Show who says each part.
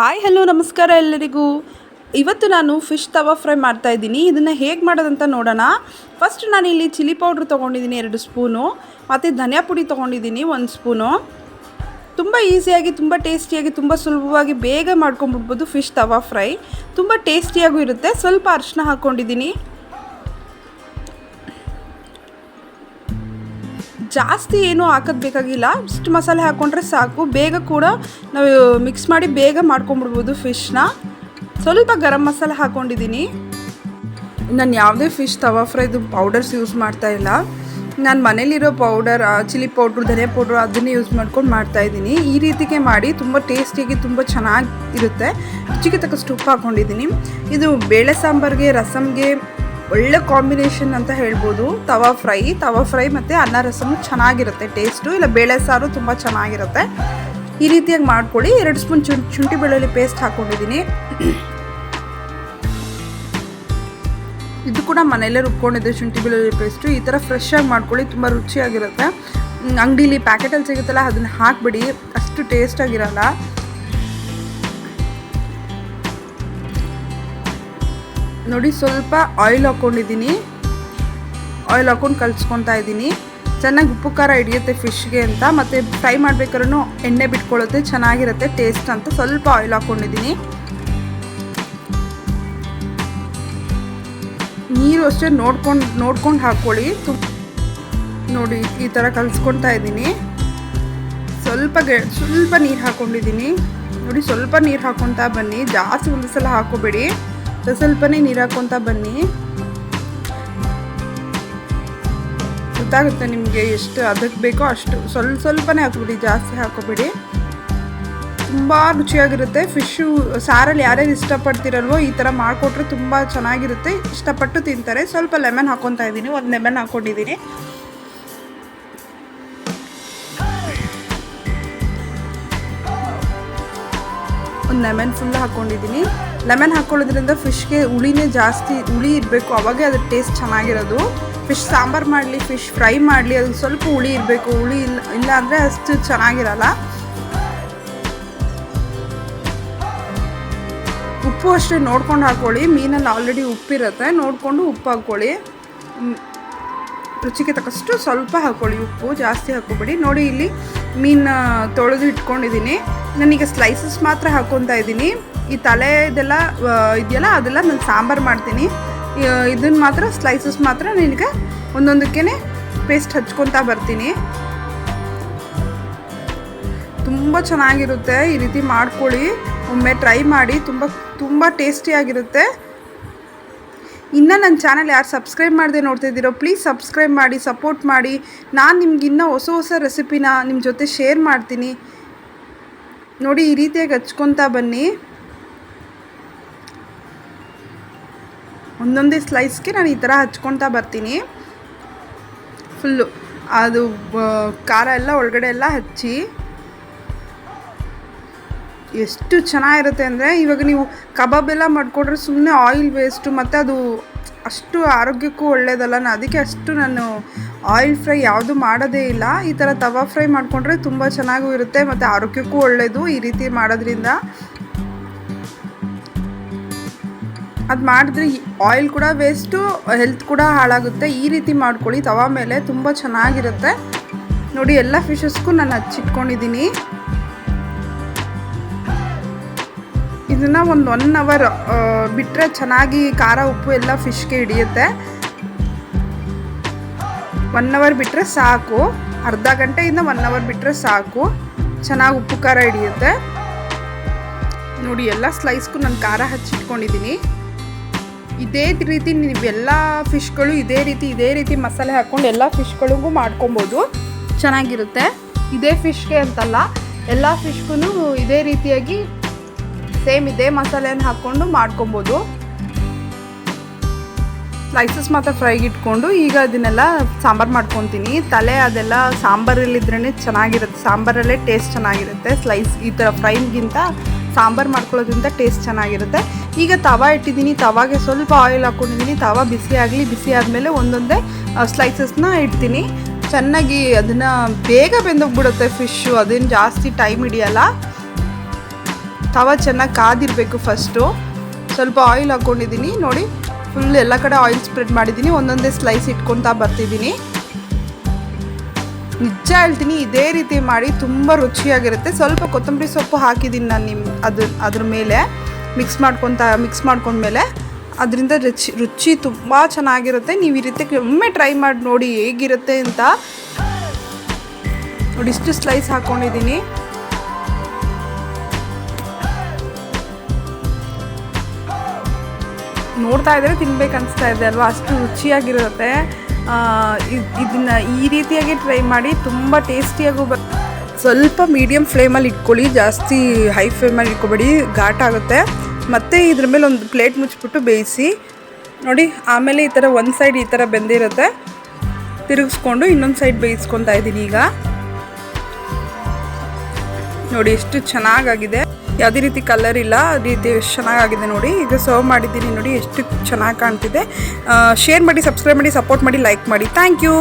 Speaker 1: Hi, hello, ನಮಸ್ಕಾರ ಎಲ್ಲರಿಗೂ. ಇವತ್ತು ನಾನು ಫಿಶ್ ತವಾ ಫ್ರೈ ಮಾಡ್ತಾ ಇದ್ದೀನಿ. ಇದನ್ನು ಹೇಗೆ ಮಾಡೋದಂತ ನೋಡೋಣ. ಫಸ್ಟ್ ನಾನಿಲ್ಲಿ ಚಿಲ್ಲಿ ಪೌಡ್ರ್ ತೊಗೊಂಡಿದ್ದೀನಿ, ಎರಡು ಸ್ಪೂನು. ಮತ್ತು ಧನಿಯಾ ಪುಡಿ ತೊಗೊಂಡಿದ್ದೀನಿ, ಒಂದು ಸ್ಪೂನು. ತುಂಬ ಈಸಿಯಾಗಿ, ತುಂಬ ಟೇಸ್ಟಿಯಾಗಿ, ತುಂಬ ಸುಲಭವಾಗಿ ಬೇಗ ಮಾಡ್ಕೊಂಬಿಡ್ಬೋದು ಫಿಶ್ ತವಾ ಫ್ರೈ. ತುಂಬ ಟೇಸ್ಟಿಯಾಗೂ ಇರುತ್ತೆ. ಸ್ವಲ್ಪ ಅರಿಶಿನ ಹಾಕ್ಕೊಂಡಿದ್ದೀನಿ ಜಾಸ್ತಿ ಏನೂ ಹಾಕೋದು ಬೇಕಾಗಿಲ್ಲ. ಇಷ್ಟು ಮಸಾಲೆ ಹಾಕ್ಕೊಂಡ್ರೆ ಸಾಕು. ಬೇಗ ಕೂಡ ನಾವು ಮಿಕ್ಸ್ ಮಾಡಿ ಬೇಗ ಮಾಡ್ಕೊಂಬಿಡ್ಬೋದು ಫಿಶ್ನ ಸ್ವಲ್ಪ ಗರಂ ಮಸಾಲೆ ಹಾಕ್ಕೊಂಡಿದ್ದೀನಿ ನಾನು ಯಾವುದೇ ಫಿಶ್ ತವಾ ಫ್ರೈದು ಪೌಡರ್ಸ್ ಯೂಸ್ ಮಾಡ್ತಾ ಇಲ್ಲ. ನಾನು ಮನೇಲಿರೋ ಪೌಡರ್ ಚಿಲ್ಲಿ ಪೌಡ್ರು ಧನಿಯಾ ಪೌಡ್ರು ಅದನ್ನೇ ಯೂಸ್ ಮಾಡ್ಕೊಂಡು ಮಾಡ್ತಾಯಿದ್ದೀನಿ ಈ ರೀತಿಗೆ ಮಾಡಿ ತುಂಬ ಟೇಸ್ಟಿಯಾಗಿ ತುಂಬ ಚೆನ್ನಾಗಿರುತ್ತೆ ರುಚಿಗೆ ತಕ್ಕ ಸ್ಟೂಪ್ ಹಾಕ್ಕೊಂಡಿದ್ದೀನಿ ಇದು ಬೇಳೆ ಸಾಂಬಾರಿಗೆ ರಸಮ್ಗೆ ಒಳ್ಳೆ ಕಾಂಬಿನೇಷನ್ ಅಂತ ಹೇಳ್ಬೋದು. ತವಾ ಫ್ರೈ ತವಾ ಫ್ರೈ ಮತ್ತು ಅನ್ನ ರಸಮು ಚೆನ್ನಾಗಿರುತ್ತೆ ಟೇಸ್ಟು ಇಲ್ಲ ಬೇಳೆ ಸಾರು ತುಂಬ ಚೆನ್ನಾಗಿರುತ್ತೆ. ಈ ರೀತಿಯಾಗಿ ಮಾಡ್ಕೊಳ್ಳಿ. ಎರಡು ಸ್ಪೂನ್ ಚುಂ ಶುಂಠಿ ಬೆಳ್ಳುಳ್ಳಿ ಪೇಸ್ಟ್ ಹಾಕ್ಕೊಂಡಿದ್ದೀನಿ ಇದು ಕೂಡ ಮನೆಯಲ್ಲೇ ರುಬ್ಕೊಂಡಿದ್ದೆ ಶುಂಠಿ ಬೆಳ್ಳುಳ್ಳಿ ಪೇಸ್ಟು ಈ ಥರ ಫ್ರೆಶ್ಶಾಗಿ ಮಾಡ್ಕೊಳ್ಳಿ. ತುಂಬ ರುಚಿಯಾಗಿರುತ್ತೆ. ಅಂಗಡೀಲಿ ಪ್ಯಾಕೆಟಲ್ಲಿ ಸಿಗುತ್ತಲ್ಲ, ಅದನ್ನು ಹಾಕ್ಬಿಡಿ. ಅಷ್ಟು ಟೇಸ್ಟಾಗಿರಲ್ಲ ನೋಡಿ, ಸ್ವಲ್ಪ ಆಯಿಲ್ ಹಾಕ್ಕೊಂಡಿದ್ದೀನಿ ಆಯಿಲ್ ಹಾಕ್ಕೊಂಡು ಕಲಿಸ್ಕೊತಾ ಇದ್ದೀನಿ. ಚೆನ್ನಾಗಿ ಉಪ್ಪು, ಖಾರ ಹಿಡಿಯುತ್ತೆ ಫಿಶ್ಗೆ ಅಂತ. ಮತ್ತು ಫ್ರೈ ಮಾಡ್ಬೇಕಾದ್ರೂ ಎಣ್ಣೆ ಬಿಟ್ಕೊಳ್ಳುತ್ತೆ, ಚೆನ್ನಾಗಿರುತ್ತೆ ಟೇಸ್ಟ್ ಅಂತ. ಸ್ವಲ್ಪ ಆಯಿಲ್ ಹಾಕ್ಕೊಂಡಿದ್ದೀನಿ ನೀರು ಅಷ್ಟೇ ನೋಡ್ಕೊಂಡು ನೋಡ್ಕೊಂಡು ಹಾಕ್ಕೊಳ್ಳಿ. ನೋಡಿ, ಈ ಥರ ಕಲಿಸ್ಕೊತಾ ಇದ್ದೀನಿ. ಸ್ವಲ್ಪ ಗೆ, ಸ್ವಲ್ಪ ನೀರು ಹಾಕ್ಕೊಂಡಿದ್ದೀನಿ ನೋಡಿ, ಸ್ವಲ್ಪ ನೀರು ಹಾಕ್ಕೊತಾ ಬನ್ನಿ. ಜಾಸ್ತಿ ಒಂದು ಸಲ ಹಾಕೋಬೇಡಿ ಸ್ವಲ್ಪನೇ ನೀರು ಹಾಕ್ಕೊತಾ ಬನ್ನಿ. ಗೊತ್ತಾಗುತ್ತೆ ನಿಮಗೆ ಎಷ್ಟು ಅದಕ್ಕೆ ಬೇಕೋ ಅಷ್ಟು. ಸ್ವಲ್ಪ ಸ್ವಲ್ಪನೇ ಹಾಕ್ಬಿಡಿ, ಜಾಸ್ತಿ ಹಾಕೋಬೇಡಿ. ತುಂಬ ರುಚಿಯಾಗಿರುತ್ತೆ. ಫಿಶ್ಶು ಸಾರಲ್ಲಿ ಯಾರ್ಯಾರು ಇಷ್ಟಪಡ್ತಿರಲ್ವೋ ಈ ಥರ ಮಾಡಿಕೊಟ್ರೆ ತುಂಬ ಚೆನ್ನಾಗಿರುತ್ತೆ. ಇಷ್ಟಪಟ್ಟು ತಿಂತಾರೆ. ಸ್ವಲ್ಪ ಲೆಮನ್ ಹಾಕ್ಕೊತಾ ಇದ್ದೀನಿ. ಒಂದು ಲೆಮನ್ ಹಾಕ್ಕೊಂಡಿದ್ದೀನಿ ಒಂದು ಲೆಮನ್ ಫುಲ್ ಹಾಕ್ಕೊಂಡಿದ್ದೀನಿ ಲೆಮನ್ ಹಾಕ್ಕೊಳ್ಳೋದ್ರಿಂದ ಫಿಶ್ಗೆ ಹುಳಿನೇ ಜಾಸ್ತಿ ಹುಳಿ ಇರಬೇಕು. ಅವಾಗೇ ಅದ್ರ ಟೇಸ್ಟ್ ಚೆನ್ನಾಗಿರೋದು. ಫಿಶ್ ಸಾಂಬಾರು ಮಾಡಲಿ, ಫಿಶ್ ಫ್ರೈ ಮಾಡಲಿ ಅದಕ್ಕೆ ಸ್ವಲ್ಪ ಹುಳಿ ಇರಬೇಕು. ಹುಳಿ ಇಲ್ಲ ಇಲ್ಲ ಅಂದರೆ ಅಷ್ಟು ಚೆನ್ನಾಗಿರಲ್ಲ. ಉಪ್ಪು ಅಷ್ಟೇ ನೋಡ್ಕೊಂಡು ಹಾಕ್ಕೊಳ್ಳಿ ಮೀನಲ್ಲಿ ಆಲ್ರೆಡಿ ಉಪ್ಪಿರುತ್ತೆ. ನೋಡಿಕೊಂಡು ಉಪ್ಪು ಹಾಕ್ಕೊಳ್ಳಿ ರುಚಿಗೆ ತಕ್ಕಷ್ಟು ಸ್ವಲ್ಪ ಹಾಕ್ಕೊಳ್ಳಿ ಉಪ್ಪು. ಜಾಸ್ತಿ ಹಾಕ್ಕೊಬೇಡಿ. ನೋಡಿ ಇಲ್ಲಿ ಮೀನು ತೊಳೆದು ಇಟ್ಕೊಂಡಿದ್ದೀನಿ. ನಾನೀಗ ಸ್ಲೈಸಸ್ ಮಾತ್ರ ಹಾಕ್ಕೊತಾ ಇದ್ದೀನಿ. ಈ ತಲೆ ಇದೆಲ್ಲ ಇದೆಯಲ್ಲ, ಅದೆಲ್ಲ ನಾನು ಸಾಂಬಾರು ಮಾಡ್ತೀನಿ. ಇದನ್ನು ಮಾತ್ರ ಸ್ಲೈಸಸ್ ಮಾತ್ರ ನಿನಗೆ ಒಂದೊಂದಕ್ಕೆ ಪೇಸ್ಟ್ ಹಚ್ಕೊತಾ ಬರ್ತೀನಿ. ತುಂಬ ಚೆನ್ನಾಗಿರುತ್ತೆ ಈ ರೀತಿ ಮಾಡ್ಕೊಳ್ಳಿ. ಒಮ್ಮೆ ಟ್ರೈ ಮಾಡಿ, ತುಂಬ ತುಂಬ ಟೇಸ್ಟಿಯಾಗಿರುತ್ತೆ ಇನ್ನು ನನ್ನ ಚಾನಲ್ ಯಾರು ಸಬ್ಸ್ಕ್ರೈಬ್ ಮಾಡದೆ ನೋಡ್ತಿದ್ದೀರೋ ಪ್ಲೀಸ್ ಸಬ್ಸ್ಕ್ರೈಬ್ ಮಾಡಿ ಸಪೋರ್ಟ್ ಮಾಡಿ. ನಾನು ನಿಮ್ಗೆ ಇನ್ನೂ ಹೊಸ ಹೊಸ ರೆಸಿಪಿನ ನಿಮ್ಮ ಜೊತೆ ಶೇರ್ ಮಾಡ್ತೀನಿ. ನೋಡಿ, ಈ ರೀತಿಯಾಗಿ ಹಚ್ಕೊತಾ ಬನ್ನಿ. ಒಂದೊಂದೇ ಸ್ಲೈಸ್ಗೆ ನಾನು ಈ ಥರ ಹಚ್ಕೊತಾ ಬರ್ತೀನಿ. ಫುಲ್ಲು ಅದು ಖಾರ ಎಲ್ಲ ಒಳಗಡೆ ಎಲ್ಲ ಹಚ್ಚಿ. ಎಷ್ಟು ಚೆನ್ನಾಗಿರುತ್ತೆ ಅಂದರೆ ಇವಾಗ ನೀವು ಕಬಾಬ್ ಎಲ್ಲ ಮಾಡಿಕೊಟ್ರೆ ಸುಮ್ಮನೆ ಆಯಿಲ್ ವೇಸ್ಟು ಮತ್ತು ಅದು ಅಷ್ಟು ಆರೋಗ್ಯಕ್ಕೂ ಒಳ್ಳೆಯದಲ್ಲ ನಾನು ಅದಕ್ಕೆ ಅಷ್ಟು ನಾನು ಆಯಿಲ್ ಫ್ರೈ ಯಾವುದು ಮಾಡೋದೇ ಇಲ್ಲ. ಈ ಥರ ತವಾ ಫ್ರೈ ಮಾಡಿಕೊಂಡ್ರೆ ತುಂಬ ಚೆನ್ನಾಗೂ ಇರುತ್ತೆ ಮತ್ತು ಆರೋಗ್ಯಕ್ಕೂ ಒಳ್ಳೆಯದು ಈ ರೀತಿ ಮಾಡೋದ್ರಿಂದ. ಅದು ಮಾಡಿದ್ರೆ ಆಯಿಲ್ ಕೂಡ ವೇಸ್ಟು ಹೆಲ್ತ್ ಕೂಡ ಹಾಳಾಗುತ್ತೆ. ಈ ರೀತಿ ಮಾಡ್ಕೊಳ್ಳಿ, ತವಾ ಮೇಲೆ ತುಂಬ ಚೆನ್ನಾಗಿರುತ್ತೆ. ನೋಡಿ, ಎಲ್ಲ ಫಿಶಸ್ಗೂ ನಾನು ಹಚ್ಚಿಟ್ಕೊಂಡಿದ್ದೀನಿ ಇದನ್ನು ಒಂದು ಒನ್ ಅವರ್ ಬಿಟ್ಟರೆ ಚೆನ್ನಾಗಿ ಖಾರ, ಉಪ್ಪು ಎಲ್ಲ ಫಿಶ್ಗೆ ಹಿಡಿಯುತ್ತೆ. ಒನ್ ಅವರ್ ಬಿಟ್ಟರೆ ಸಾಕು. ಅರ್ಧ ಗಂಟೆಯಿಂದ ಒನ್ ಅವರ್ ಬಿಟ್ಟರೆ ಸಾಕು. ಚೆನ್ನಾಗಿ ಉಪ್ಪು ಖಾರ ಹಿಡಿಯುತ್ತೆ. ನೋಡಿ, ಎಲ್ಲ ಸ್ಲೈಸ್ಗೂ ನಾನು ಖಾರ ಹಚ್ಚಿಟ್ಕೊಂಡಿದ್ದೀನಿ ಇದೇ ರೀತಿ ನೀವೆಲ್ಲ ಫಿಶ್ಗಳು ಇದೇ ರೀತಿ ಇದೇ ರೀತಿ ಮಸಾಲೆ ಹಾಕ್ಕೊಂಡು ಎಲ್ಲ ಫಿಶ್ಗಳಿಗೂ ಮಾಡ್ಕೊಬೋದು. ಚೆನ್ನಾಗಿರುತ್ತೆ. ಇದೇ ಫಿಶ್ಗೆ ಅಂತಲ್ಲ, ಎಲ್ಲ ಫಿಶ್ಗೂ ಇದೇ ರೀತಿಯಾಗಿ ಸೇಮ್ ಇದೇ ಮಸಾಲೆಯನ್ನು ಹಾಕ್ಕೊಂಡು ಮಾಡ್ಕೊಬೋದು. ಸ್ಲೈಸಸ್ ಮಾತ್ರ ಫ್ರೈಗೆ ಇಟ್ಕೊಂಡು ಈಗ ಅದನ್ನೆಲ್ಲ ಸಾಂಬಾರು ಮಾಡ್ಕೊತೀನಿ. ತಲೆ ಅದೆಲ್ಲ ಸಾಂಬಾರಲ್ಲಿದ್ರೇ ಚೆನ್ನಾಗಿರುತ್ತೆ. ಸಾಂಬಾರಲ್ಲೇ ಟೇಸ್ಟ್ ಚೆನ್ನಾಗಿರುತ್ತೆ. ಸ್ಲೈಸ್ ಈ ಥರ ಫ್ರೈಗಿಂತ ಸಾಂಬಾರು ಮಾಡ್ಕೊಳ್ಳೋದ್ರಿಂದ ಟೇಸ್ಟ್ ಚೆನ್ನಾಗಿರುತ್ತೆ. ಈಗ ತವಾ ಇಟ್ಟಿದ್ದೀನಿ. ತವಾಗೆ ಸ್ವಲ್ಪ ಆಯಿಲ್ ಹಾಕ್ಕೊಂಡಿದ್ದೀನಿ ತವಾ ಬಿಸಿ ಆಗಲಿ, ಬಿಸಿ ಆದಮೇಲೆ ಒಂದೊಂದೇ ಸ್ಲೈಸಸ್ನ ಇಡ್ತೀನಿ. ಚೆನ್ನಾಗಿ ಅದನ್ನು ಬೇಗ ಬೆಂದೋಗ್ಬಿಡುತ್ತೆ ಫಿಶ್ಶು ಅದೇನು ಜಾಸ್ತಿ ಟೈಮ್ ಹಿಡಿಯಲ್ಲ. ತವ ಚೆನ್ನಾಗಿ ಕಾದಿರಬೇಕು ಫಸ್ಟು ಸ್ವಲ್ಪ ಆಯಿಲ್ ಹಾಕ್ಕೊಂಡಿದ್ದೀನಿ ನೋಡಿ ಫುಲ್ ಎಲ್ಲ ಕಡೆ ಆಯಿಲ್ ಸ್ಪ್ರೆಡ್ ಮಾಡಿದ್ದೀನಿ. ಒಂದೊಂದೇ ಸ್ಲೈಸ್ ಇಟ್ಕೊತಾ ಬರ್ತಿದ್ದೀನಿ. ನಿಜ ಹೇಳ್ತೀನಿ, ಇದೇ ರೀತಿ ಮಾಡಿ ತುಂಬ ರುಚಿಯಾಗಿರುತ್ತೆ. ಸ್ವಲ್ಪ ಕೊತ್ತಂಬರಿ ಸೊಪ್ಪು ಹಾಕಿದ್ದೀನಿ ನಾನು ನಿಮ್ಮ ಅದು ಅದ್ರ ಮೇಲೆ. ಮಿಕ್ಸ್ ಮಾಡ್ಕೊತ ಮಿಕ್ಸ್ ಮಾಡ್ಕೊಂಡ್ಮೇಲೆ ಅದರಿಂದ ರುಚಿ ರುಚಿ ತುಂಬ ಚೆನ್ನಾಗಿರುತ್ತೆ. ನೀವು ಈ ರೀತಿ ಒಮ್ಮೆ ಟ್ರೈ ಮಾಡಿ ನೋಡಿ ಹೇಗಿರುತ್ತೆ ಅಂತ. ನೋಡಿ, ಇಷ್ಟು ಸ್ಲೈಸ್ ಹಾಕ್ಕೊಂಡಿದ್ದೀನಿ ನೋಡ್ತಾ ಇದ್ರೆ ತಿನ್ಬೇಕು ಅನಿಸ್ತಾ ಇದೆ ಅಲ್ವಾ? ಅಷ್ಟು ರುಚಿಯಾಗಿರುತ್ತೆ. ಇದನ್ನ ಈ ರೀತಿಯಾಗಿ ಟ್ರೈ ಮಾಡಿ ತುಂಬ ಟೇಸ್ಟಿಯಾಗೂ ಬ ಸ್ವಲ್ಪ ಮೀಡಿಯಮ್ ಫ್ಲೇಮಲ್ಲಿ ಇಟ್ಕೊಳ್ಳಿ, ಜಾಸ್ತಿ ಹೈ ಫ್ಲೇಮಲ್ಲಿ ಇಟ್ಕೊಬೇಡಿ, ಘಾಟ್ ಆಗುತ್ತೆ. ಮತ್ತು ಇದ್ರ ಮೇಲೆ ಒಂದು ಪ್ಲೇಟ್ ಮುಚ್ಚಿಬಿಟ್ಟು ಬೇಯಿಸಿ, ನೋಡಿ, ಆಮೇಲೆ ಈ ಥರ ಒಂದು ಸೈಡ್ ಈ ಥರ ಬೆಂದಿರುತ್ತೆ. ತಿರುಗಿಸ್ಕೊಂಡು ಇನ್ನೊಂದು ಸೈಡ್ ಬೇಯಿಸ್ಕೊತಾ ಇದ್ದೀನಿ ಈಗ. ನೋಡಿ, ಎಷ್ಟು ಚೆನ್ನಾಗಾಗಿದೆ. ಯಾವುದೇ ರೀತಿ ಕಲರ್ ಇಲ್ಲ, ಅದೇ ರೀತಿ ಎಷ್ಟು ಚೆನ್ನಾಗಾಗಿದೆ ನೋಡಿ. ಈಗ ಸರ್ವ್ ಮಾಡಿದ್ದೀನಿ ನೋಡಿ, ಎಷ್ಟು ಚೆನ್ನಾಗಿ ಕಾಣ್ತಿದೆ. ಶೇರ್ ಮಾಡಿ ಸಬ್ಸ್ಕ್ರೈಬ್ ಮಾಡಿ ಸಪೋರ್ಟ್ ಮಾಡಿ ಲೈಕ್ ಮಾಡಿ. Thank you